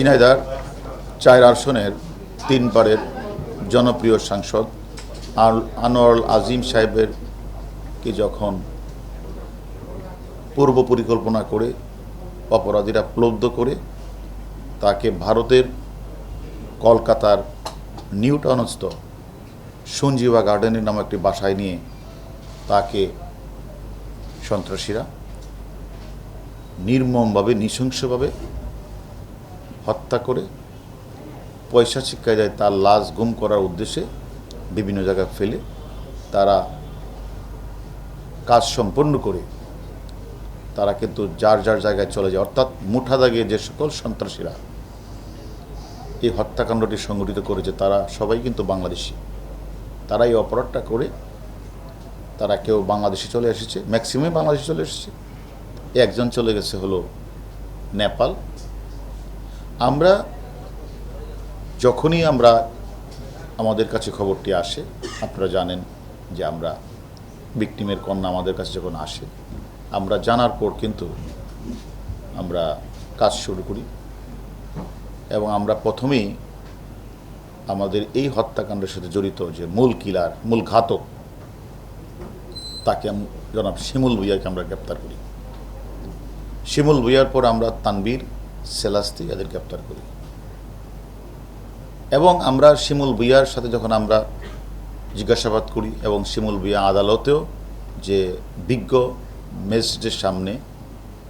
ঝিনাইদার চায়ের আসনের তিনবারের জনপ্রিয় সাংসদ আনোয়ারুল আজিম সাহেবের কে যখন পূর্ব পরিকল্পনা করে অপরাধীরা প্লব্ধ করে তাকে ভারতের কলকাতার নিউ টাউনস্থ সঞ্জীবা গার্ডেনের নামে একটি বাসায় নিয়ে তাকে সন্ত্রাসীরা নির্মমভাবে, নৃশংসভাবে হত্যা করে পয়সা শিক্ষায় যায় তার লাশ গুম করার উদ্দেশ্যে বিভিন্ন জায়গায় ফেলে তারা কাজ সম্পন্ন করে। তারা কিন্তু যার যার জায়গায় চলে যায়। অর্থাৎ মুঠা দাগে যে সকল সন্ত্রাসীরা এই হত্যাকাণ্ডটি সংগঠিত করেছে, তারা সবাই কিন্তু বাংলাদেশি। তারা এই অপরাধটা করে তারা কেউ বাংলাদেশে চলে এসেছে ম্যাক্সিমাম বাংলাদেশে চলে এসেছে। একজন চলে গেছে হলো নেপাল আমরা যখনই আমরা আমাদের কাছে খবরটি আসে, আপনারা জানেন যে আমরা ভিকটিমের কন্যা আমাদের কাছে যখন আসে, আমরা জানার পর কিন্তু আমরা কাজ শুরু করি এবং আমরা প্রথমেই আমাদের এই হত্যাকাণ্ডের সাথে জড়িত যে মূল কিলার, মূল ঘাতক, তাকে জনাব শিমুল ভুইয়াকে আমরা গ্রেপ্তার করি। শিমুল ভুইয়ার পর আমরা তানবীর সেলাস্তি এদের গ্রেপ্তার করি। এবং আমরা শিমুল ভুইয়ার সাথে যখন আমরা জিজ্ঞাসাবাদ করি এবং শিমুল ভুইয়া আদালতেও যে বিজ্ঞ ম্যাজিস্ট্রেটের সামনে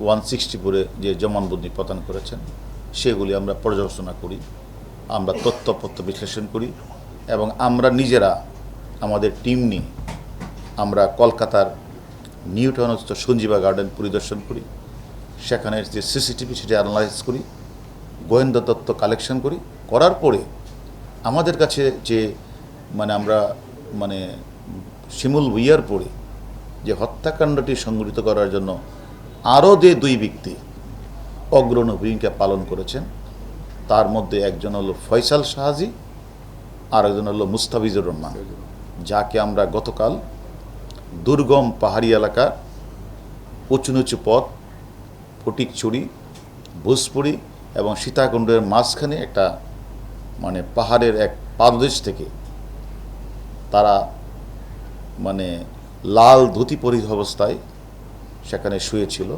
ওয়ান সিক্সটি ফোরে যে জমানবন্দি প্রদান করেছেন, সেগুলি আমরা পর্যালোচনা করি, আমরা তথ্যপত্র বিশ্লেষণ করি এবং আমরা নিজেরা আমাদের টিম নিয়ে আমরা কলকাতার নিউ টাউনস্থ সঞ্জীবা গার্ডেন পরিদর্শন করি। সেখানে যে সিসিটিভি সেটি অ্যানালাইজ করি, গোয়েন্দা তত্ত্ব কালেকশন করি, করার পরে আমাদের কাছে যে মানে আমরা মানে শিমুল ভুইয়ার পরে যে হত্যাকাণ্ডটি সংগঠিত করার জন্য আরও যে দুই ব্যক্তি অগ্রণী ভূমিকা পালন করেছেন, তার মধ্যে একজন হলো ফয়সাল শাহাজি আর একজন হলো মুস্তাফিজুর রহমান, যাকে আমরা গতকাল দুর্গম পাহাড়ি এলাকা উঁচু নিচু পথ ফটিকছড়ি ভোজপুরি এবং সীতাকুণ্ডের মাঝখানে একটা মানে পাহাড়ের এক পাদদেশ থেকে তারা মানে লাল ধুতি পরিধ অবস্থায় সেখানে শুয়েছিল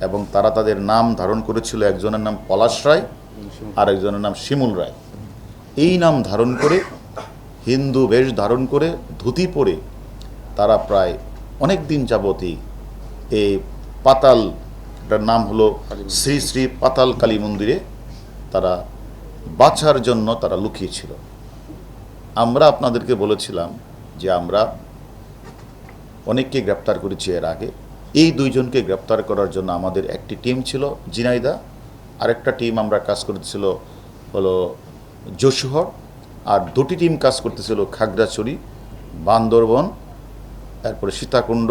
এবং তারা তাদের নাম ধারণ করেছিল একজনের নাম পলাশ রায় আর একজনের নাম শিমুল রায়। এই নাম ধারণ করে, হিন্দু বেশ ধারণ করে, ধুতি পরে তারা প্রায় অনেক দিন যাবতই এই পাতাল এটার নাম হলো শ্রী শ্রী পাতাল কালী মন্দিরে তারা বাছার জন্য তারা লুকিয়েছিল। আমরা আপনাদেরকে বলেছিলাম যে আমরা অনেককে গ্রেপ্তার করেছি এর আগে। এই দুইজনকে গ্রেপ্তার করার জন্য আমাদের একটি টিম ছিল জিনাইদা। আরেকটা টিম আমরা কাজ করতেছিল হলো যশোহর। আর দুটি টিম কাজ করতেছিল খাগড়াছড়ি বান্দরবন তারপরে সীতাকুণ্ড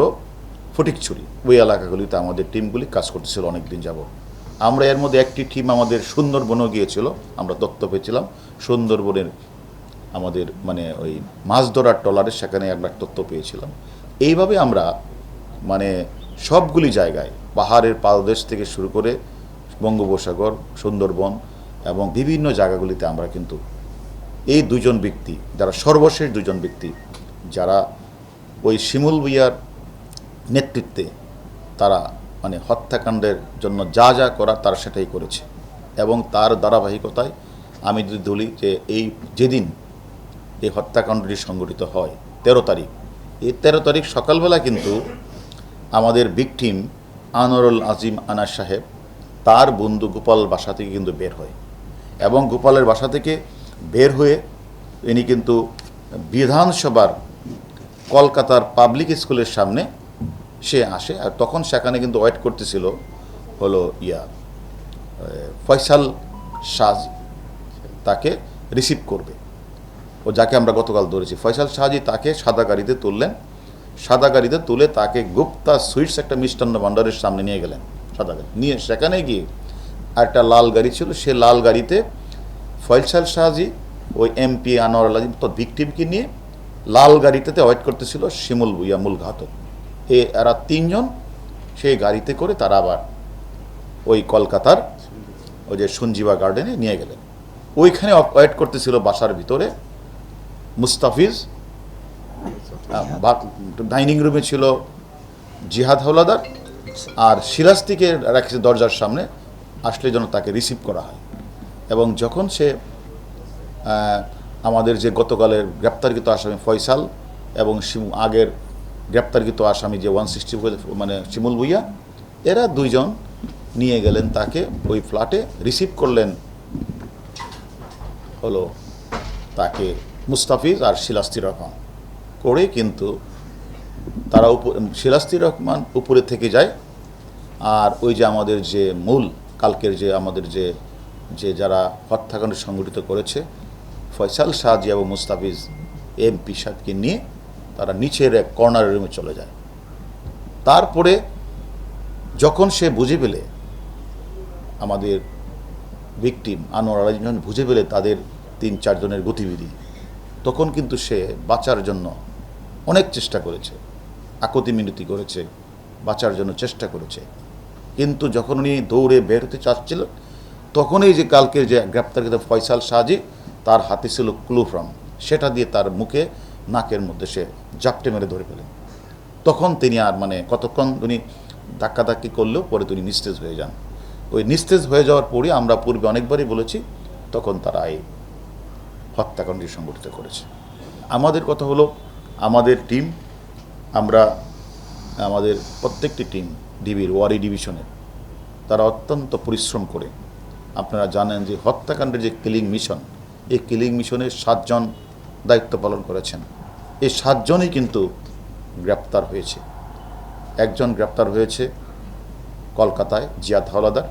ফটিকছড়ি ওই এলাকাগুলিতে আমাদের টিমগুলি কাজ করতেছিল অনেক দিন যাব আমরা এর মধ্যে একটি টিম আমাদের সুন্দরবনও গিয়েছিল। আমরা তথ্য পেয়েছিলাম সুন্দরবনের আমাদের মানে ওই মাছ ধরার ট্রলারের সেখানে একবার তথ্য পেয়েছিলাম। এইভাবে আমরা মানে সবগুলি জায়গায় পাহাড়ের পাদদেশ থেকে শুরু করে বঙ্গোপসাগর, সুন্দরবন এবং বিভিন্ন জায়গাগুলিতে আমরা কিন্তু এই দুজন ব্যক্তি, যারা সর্বশেষ দুজন ব্যক্তি, যারা ওই শিমুল ভুইয়ার নেতৃত্বে তারা মানে হত্যাকাণ্ডের জন্য যা যা করা তারা সেটাই করেছে। এবং তার ধারাবাহিকতায় আমি যদি বলি যে এই যেদিন এই হত্যাকাণ্ডটি সংঘটিত হয়, তেরো তারিখ, এই তেরো তারিখ সকালবেলা কিন্তু আমাদের ভিকটিম আনোয়ারুল আজিম আনাস সাহেব তার বন্ধু গোপাল বাসা থেকে কিন্তু বের হয়। এবং গোপালের বাসা থেকে বের হয়ে ইনি কিন্তু বিধানসভার কলকাতার পাবলিক স্কুলের সামনে সে আসে, আর তখন সেখানে কিন্তু ওয়েট করতেছিল হলো ইয়া ফয়সাল শাহজি তাকে রিসিভ করবে। ও যাকে আমরা গতকাল ধরেছি। ফয়সাল শাহজি তাকে সাদা গাড়িতে তুললেন। সাদা গাড়িতে তুলে তাকে গুপ্তা সুইটস একটা মিষ্টান্ন ভাণ্ডারের সামনে নিয়ে গেলেন সাদা গাড়ি। নিয়ে সেখানে গিয়ে একটা লাল গাড়ি ছিল, সে লাল গাড়িতে ফয়সাল শাহজি ওই এমপি আনোয়ার আলাজিম তো ভিকটিমকে নিয়ে লাল গাড়িটাতে ওয়েট করতেছিল শিমুল ভুইয়া মূল ঘাতক এ এরা তিনজন, সেই গাড়িতে করে তারা আবার ওই কলকাতার ওই যে সঞ্জীবা গার্ডেনে নিয়ে গেলেন। ওইখানে ওয়েট করতেছিল বাসার ভিতরে মুস্তাফিজ ডাইনিং রুমে ছিল জিহাদ হাওলাদার আর সিরাজটিকে রাখছে দরজার সামনে, আসলে যেন তাকে রিসিভ করা হয়। এবং যখন সে আমাদের যে গতকালের গ্রেপ্তারকৃত আসামি ফয়সাল এবং আগের গ্রেপ্তারকৃত আসামি যে ওয়ান সিক্সটি মানে শিমুল ভুইয়া, এরা দুইজন নিয়ে গেলেন তাকে ওই ফ্ল্যাটে রিসিভ করলেন হলো তাকে মুস্তাফিজ আর শিলাস্তি রহমান। করে কিন্তু তারা সিরাজতি রহমান উপরে থেকে যায় আর ওই যে আমাদের যে মূল, কালকের যে আমাদের যে যে যারা হত্যাকাণ্ড সংগঠিত করেছে, ফয়সাল শাহজি এবং মুস্তাফিজ এমপি সাহেবকে নিয়ে তারা নিচের এক কর্নার রুমে চলে যায়। তারপরে যখন সে বুঝে পেলে আমাদের ভিকটিম আনোয়ার আলী যখন বুঝে পেলে তাদের তিন চারজনের গতিবিধি, তখন কিন্তু সে বাঁচার জন্য অনেক চেষ্টা করেছে। আকতি মিনতি করেছে, বাঁচার জন্য চেষ্টা করেছে। কিন্তু যখন উনি দৌড়ে বের হতে চাচ্ছিল, তখনই যে কালকের যে গ্রেপ্তারকৃত ফয়সাল শাহজি, তার হাতে ছিল ক্লুফ্রাম। সেটা দিয়ে তার মুখে নাকের মধ্যে সে জাপটে মেরে ধরে পেলেন তখন তিনি আর মানে কতক্ষণ উনি ধাক্কাধাক্কি করলেও পরে তিনি নিস্তেজ হয়ে যান। ওই নিস্তেজ হয়ে যাওয়ার পরে আমরা পূর্বে অনেকবারই বলেছি, তখন তারা এই হত্যাকাণ্ডটি সংগঠিত করেছে। আমাদের কথা হলো, আমাদের টিম আমরা, আমাদের প্রত্যেকটি টিম ডিবির ওয়ারি ডিভিশনের তারা অত্যন্ত পরিশ্রম করে। আপনারা জানেন যে হত্যাকাণ্ডের যে কিলিং মিশন এই কিলিং মিশনের সাতজন দায়িত্ব পালন করেছেন। এই সাতজনই কিন্তু গ্রেপ্তার হয়েছে। একজন গ্রেপ্তার হয়েছে কলকাতায় জিয়াদ হাওলাদার।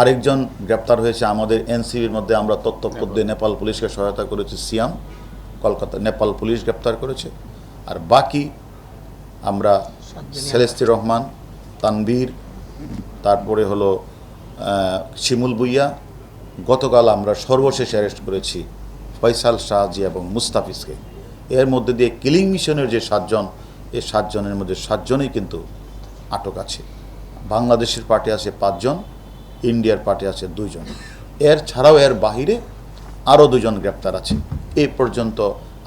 আরেকজন গ্রেপ্তার হয়েছে আমাদের এনসিবির মধ্যে আমরা দিয়ে নেপাল। পুলিশকে সহায়তা করেছি সিয়াম। কলকাতা নেপাল পুলিশ গ্রেপ্তার করেছে। আর বাকি আমরা সেলেস্তি রহমান তানবীর তারপরে হলো শিমুল বুইয়া গতকাল আমরা সর্বশেষ অ্যারেস্ট করেছি ফয়সাল শাহজি এবং মুস্তাফিজকে। এর মধ্যে দিয়ে কিলিং মিশনের যে সাতজন, এই সাতজনের মধ্যে সাতজনই কিন্তু আটক আছে। বাংলাদেশের পার্টি আছে পাঁচজন, ইন্ডিয়ার পার্টি আছে দুইজন। এর ছাড়াও এর বাহিরে আরও দুজন গ্রেপ্তার আছে। এই পর্যন্ত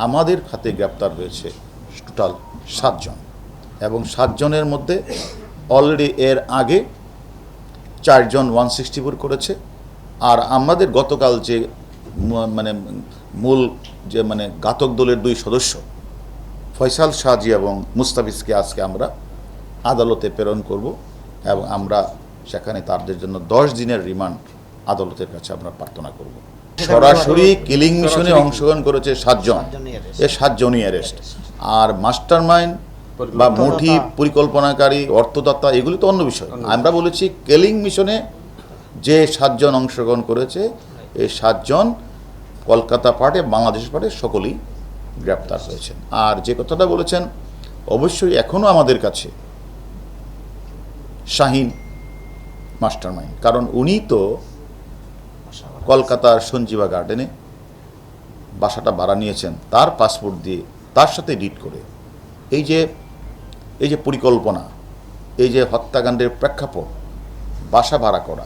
আমাদের খাতে গ্রেপ্তার হয়েছে টোটাল সাতজন এবং সাতজনের মধ্যে অলরেডি এর আগে চারজন ওয়ান সিক্সটি ফোর করেছে। আর আমাদের গতকাল যে মানে মূল যে মানে ঘাতক দলের দুই সদস্য ফয়সাল শাহজি এবং মুস্তাফিজকে আজকে আমরা আদালতে প্রেরণ করব এবং আমরা সেখানে তাদের জন্য দশ দিনের রিমান্ড আদালতের কাছে আমরা প্রার্থনা করব। সরাসরি কিলিং মিশনে অংশগ্রহণ করেছে সাতজন। এ সাতজনই অ্যারেস্ট আর মাস্টার মাইন্ড বা মুঠি পরিকল্পনাকারী অর্থদাতা এগুলি তো অন্য বিষয়। আমরা বলেছি কেলিং মিশনে যে সাতজন অংশগ্রহণ করেছে এই সাতজন কলকাতা পার্টে বাংলাদেশ পার্টে সকলেই গ্রেপ্তার হয়েছেন। আর যে কথাটা বলেছেন, অবশ্যই এখনও আমাদের কাছে শাহিন মাস্টার মাইন্ড কারণ উনি তো কলকাতার সঞ্জীবা গার্ডেনে বাসাটা ভাড়া নিয়েছেন, তার পাসপোর্ট দিয়ে তার সাথে ডিট করে। এই যে এই যে পরিকল্পনা, এই যে হত্যাকাণ্ডের প্রেক্ষাপট, বাসা ভাড়া করা,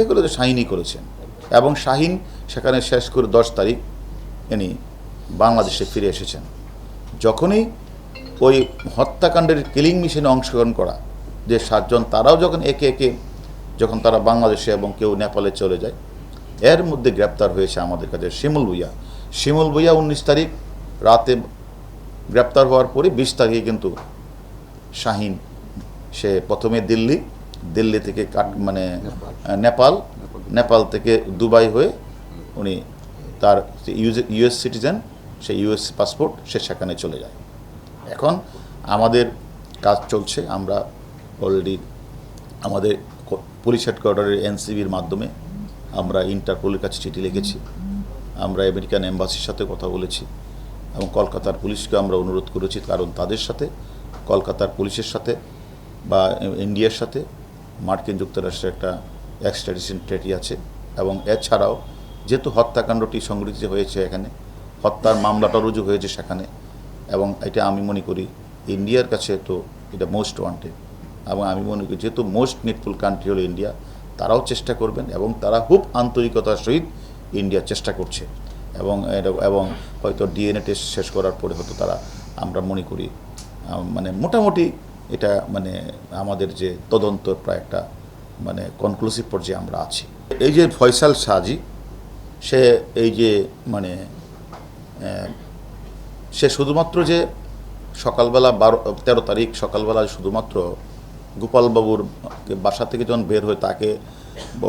এগুলো তো শাহিনই করেছেন। এবং শাহিন সেখানে শেষ করে দশ তারিখ ইনি বাংলাদেশে ফিরে এসেছেন। যখনই ওই হত্যাকাণ্ডের কিলিং মিশনে অংশগ্রহণ করা যে সাতজন তারাও যখন একে একে যখন তারা বাংলাদেশে এবং কেউ নেপালে চলে যায় এর মধ্যে গ্রেপ্তার হয়েছে আমাদের কাছে শিমুল ভুইয়া। শিমুল ভুইয়া উনিশ তারিখ রাতে গ্রেপ্তার হওয়ার পরে বিশ তারিখে কিন্তু শাহিন সে প্রথমে দিল্লি দিল্লি থেকে কাট মানে নেপাল নেপাল থেকে দুবাই হয়ে উনি তার ইউএস সিটিজেন, সেই ইউএস পাসপোর্ট সে সেখানে চলে যায়। এখন আমাদের কাজ চলছে, আমরা অলরেডি আমাদের পুলিশ হেডকোয়ার্টারের এনসিবির মাধ্যমে আমরা ইন্টারপোলের কাছে চিঠি লিখেছি, আমরা আমেরিকান এম্বাসির সাথে কথা বলেছি এবং কলকাতার পুলিশকে আমরা অনুরোধ করেছি, কারণ তাদের সাথে, কলকাতার পুলিশের সাথে বা ইন্ডিয়ার সাথে, মার্কিন যুক্তরাষ্ট্রের একটা এক্সট্রাডিশন ট্রেটি আছে এবং এছাড়াও যেহেতু হত্যাকাণ্ডটি সংগঠিত হয়েছে এখানে, হত্যার মামলাটা রুজু হয়েছে সেখানে এবং এটা আমি মনে করি ইন্ডিয়ার কাছে তো এটা মোস্ট ওয়ান্টেড এবং আমি মনে করি যেহেতু মোস্ট নিডফুল কান্ট্রি হলো ইন্ডিয়া, তারাও চেষ্টা করবেন এবং তারা খুব আন্তরিকতার সহিত ইন্ডিয়া চেষ্টা করছে এবং এবং হয়তো ডিএনএ টেস্ট শেষ করার পরে হয়তো তারা, আমরা মনে করি মানে মোটামুটি এটা মানে আমাদের যে তদন্ত প্রায় একটা মানে কনক্লুসিভ পর্যায়ে আমরা আছি। এই যে ফয়সাল সাজি সে এই যে মানে সে শুধুমাত্র যে সকালবেলা বারো, তেরো তারিখ সকালবেলা শুধুমাত্র গোপালবাবুর বাসা থেকে যখন বের হয়ে তাকে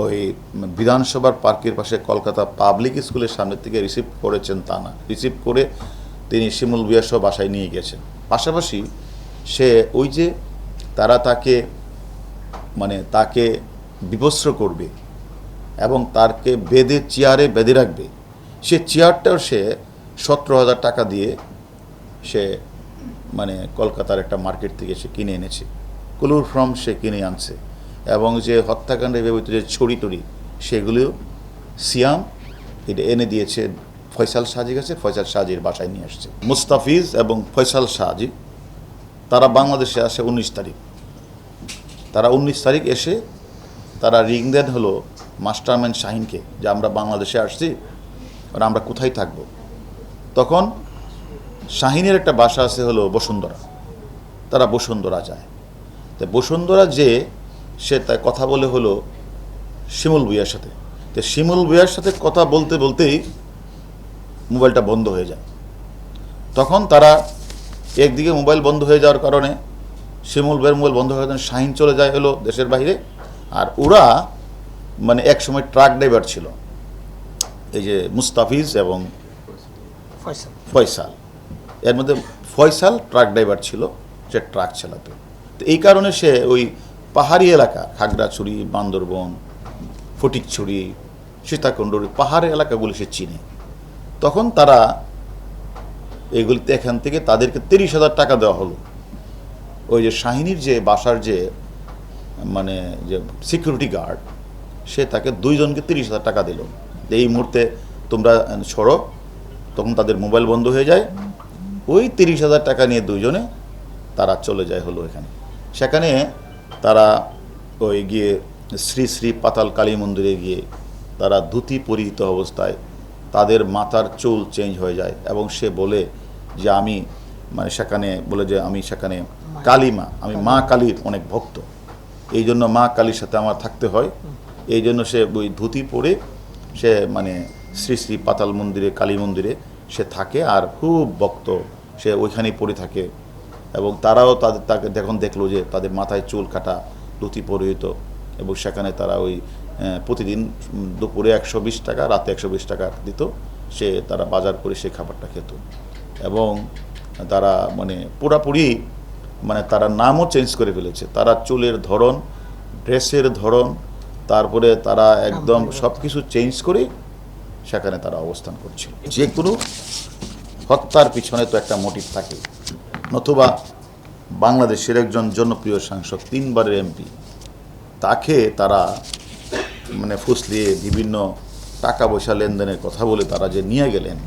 ওই বিধানসভার পার্কের পাশে কলকাতা পাবলিক স্কুলের সামনে থেকে রিসিভ করেছেন তা না। রিসিভ করে তিনি শিমুল বিয়াসহ বাসায় নিয়ে গেছেন। পাশাপাশি সে ওই যে তারা তাকে মানে তাকে বিবস্ত্র করবে এবং তারকে বেঁধে চেয়ারে বেঁধে রাখবে। সে চেয়ারটাও সে সতেরো হাজার টাকা দিয়ে সে মানে কলকাতার একটা মার্কেট থেকে সে কিনে এনেছে। কুলুর ফ্রম সে কিনে আনছে এবং যে হত্যাকাণ্ডে ব্যবহৃত যে ছড়ি টড়ি, সেগুলিও সিয়াম এটা এনে দিয়েছে, ফয়সাল সাজি গেছে ফয়সাল সাজির বাসায় নিয়ে আসছে। মুস্তাফিজ এবং ফয়সাল সাজি তারা বাংলাদেশে আসে উনিশ তারিখ। তারা উনিশ তারিখ এসে তারা রিং দেন হলো মাস্টারম্যান শাহিনকে যে আমরা বাংলাদেশে আসছি আর আমরা কোথায় থাকব। তখন শাহিনের একটা বাসা আছে হলো বসুন্ধরা। তারা বসুন্ধরা যায়। তো বসুন্ধরা যে সে তাই কথা বলে হলো শিমুল ভুইয়ার সাথে। তো শিমুল ভুইয়ার সাথে কথা বলতে বলতেই মোবাইলটা বন্ধ হয়ে যায়। তখন তারা একদিকে মোবাইল বন্ধ হয়ে যাওয়ার কারণে শিমুল মোবাইল বন্ধ হয়ে যাওয়ার শাহিন চলে যায় হলো দেশের বাইরে। আর ওরা মানে এক সময় ট্রাক ড্রাইভার ছিল। এই যে মুস্তাফিজ এবং ফয়সাল। ফয়সাল। এর মধ্যে ফয়সাল ট্রাক ড্রাইভার ছিল সে ট্রাক চালাতো। তো এই কারণে সে ওই পাহাড়ি এলাকা খাগড়াছড়ি বান্দরবন ফটিকছড়ি সীতাকুণ্ডুর পাহাড়ি এলাকাগুলি সে চিনে। তখন তারা এগুলিতে এখান থেকে তাদেরকে তিরিশ হাজার টাকা দেওয়া হলো। ওই যে শাহিনীর যে বাসার যে মানে যে সিকিউরিটি গার্ড সে তাকে দুইজনকে তিরিশ হাজার টাকা দিল। এই মুহূর্তে তোমরা ছড়ো তখন তাদের মোবাইল বন্ধ হয়ে যায়। ওই তিরিশ হাজার টাকা নিয়ে দুইজনে তারা চলে যায় হলো এখানে। সেখানে তারা ওই গিয়ে শ্রী শ্রী পাতাল কালী মন্দিরে গিয়ে তারা ধুতি পরিহিত অবস্থায় তাদের মাথার চুল চেঞ্জ হয়ে যায় এবং সে বলে যে আমি মানে সেখানে, বলে যে আমি সেখানে কালীমা, আমি মা কালীর অনেক ভক্ত। এই জন্য মা কালীর সাথে আমার থাকতে হয়। এই জন্য সে ওই ধুতি পরে সে মানে শ্রী শ্রী পাতাল মন্দিরে, কালী মন্দিরে সে থাকে আর খুব ভক্ত। সে ওইখানেই পড়ে থাকে এবং তারাও তাদের, তাকে যখন দেখল যে তাদের মাথায় চুল কাটা, ধুতি পরিহিত এবং সেখানে তারা ওই প্রতিদিন দুপুরে একশো বিশ টাকা, রাতে একশো বিশ টাকা দিত। সে তারা বাজার করে সে খাবারটা খেত। এবং তারা মানে পুরাপুরি মানে তারা নামও চেঞ্জ করে ফেলেছে। তারা চুলের ধরন ড্রেসের ধরন তারপরে তারা একদম সব কিছু চেঞ্জ করে সেখানে তারা অবস্থান করছিল। যে কোনো হত্যার পিছনে তো একটা মোটিভ থাকে। নতুবা বাংলাদেশের একজন জনপ্রিয় সাংসদ তিনবারের এমপি তাকে তারা মানে ফুসলিয়ে বিভিন্ন টাকা পয়সা লেনদেনের কথা বলে তারা যে নিয়ে গেলেন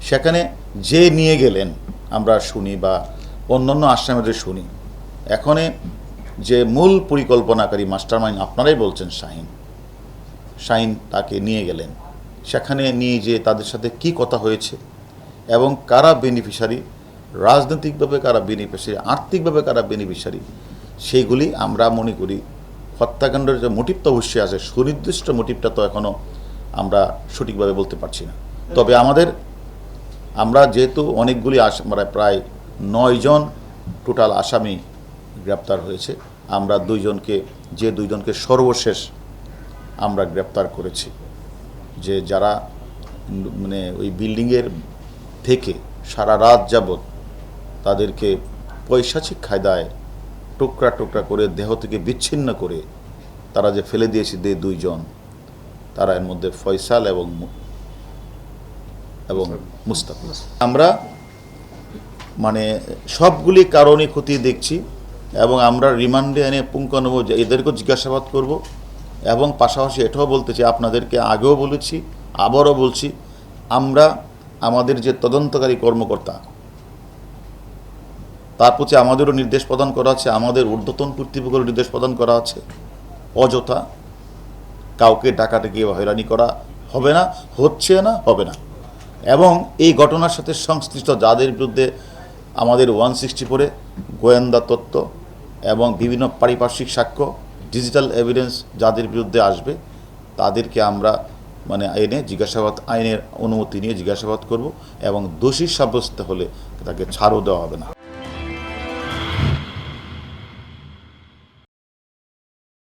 সেখানে যে নিয়ে গেলেন আমরা শুনি বা অন্যান্য আশ্রমেদের শুনি। এখনে যে মূল পরিকল্পনাকারী মাস্টারমাইন্ড আপনারাই বলছেন শাহিন। শাহিন তাকে নিয়ে গেলেন। সেখানে নিয়ে যে তাদের সাথে কি কথা হয়েছে এবং কারা বেনিফিশিয়ারি রাজনৈতিকভাবে কারা বেনিফিশিয়ারি আর্থিকভাবে কারা বেনিফিশিয়ারি সেইগুলি আমরা মনে করি হত্যাকাণ্ডের যে মোটিভ তো অবশ্যই আছে, সুনির্দিষ্ট মোটিভটা তো এখনও আমরা সঠিকভাবে বলতে পারছি না। তবে আমাদের, আমরা যেহেতু অনেকগুলি আস মানে প্রায় নয়জন টোটাল আসামি গ্রেপ্তার হয়েছে। আমরা দুইজনকে, যে দুইজনকে সর্বশেষ আমরা গ্রেপ্তার করেছি। যে যারা মানে ওই বিল্ডিংয়ের থেকে সারা রাত যাবৎ তাদেরকে পৈশাচিক খায়দায় টুকরা টুকরা করে, দেহ থেকে বিচ্ছিন্ন করে তারা যে ফেলে দিয়েছে যে দুইজন, তারা এর মধ্যে ফয়সাল এবং এবং মুস্তাফিজ। আমরা মানে সবগুলি কারণে ক্ষতি দেখছি এবং আমরা রিমান্ডে এনে পুঙ্খানুভ এদেরকেও জিজ্ঞাসাবাদ করব। এবং পাশাপাশি এটাও বলতে চাই, আপনাদেরকে আগেও বলেছি, আবারও বলছি, আমরা আমাদের যে তদন্তকারী কর্মকর্তা, তার প্রতি আমাদেরও নির্দেশ প্রদান করা আছে, আমাদের ঊর্ধ্বতন কর্তৃপক্ষের নির্দেশ প্রদান করা আছে। অযথা কাউকে ডাকাডাকি বা হয়রানি করা হবে না, হচ্ছে না, হবে না। এবং এই ঘটনার সাথে সংশ্লিষ্ট যাদের বিরুদ্ধে আমাদের ওয়ান সিক্সটি ফোরে গোয়েন্দা তত্ত্ব এবং বিভিন্ন পারিপার্শ্বিক সাক্ষ্য ডিজিটাল এভিডেন্স যাদের বিরুদ্ধে আসবে, তাদেরকে আমরা মানে আইনে জিজ্ঞাসাবাদ, আইনের অনুমতি নিয়ে জিজ্ঞাসাবাদ করব এবং দোষী সাব্যস্ত হলে তাকে ছাড়ও দেওয়া হবে না।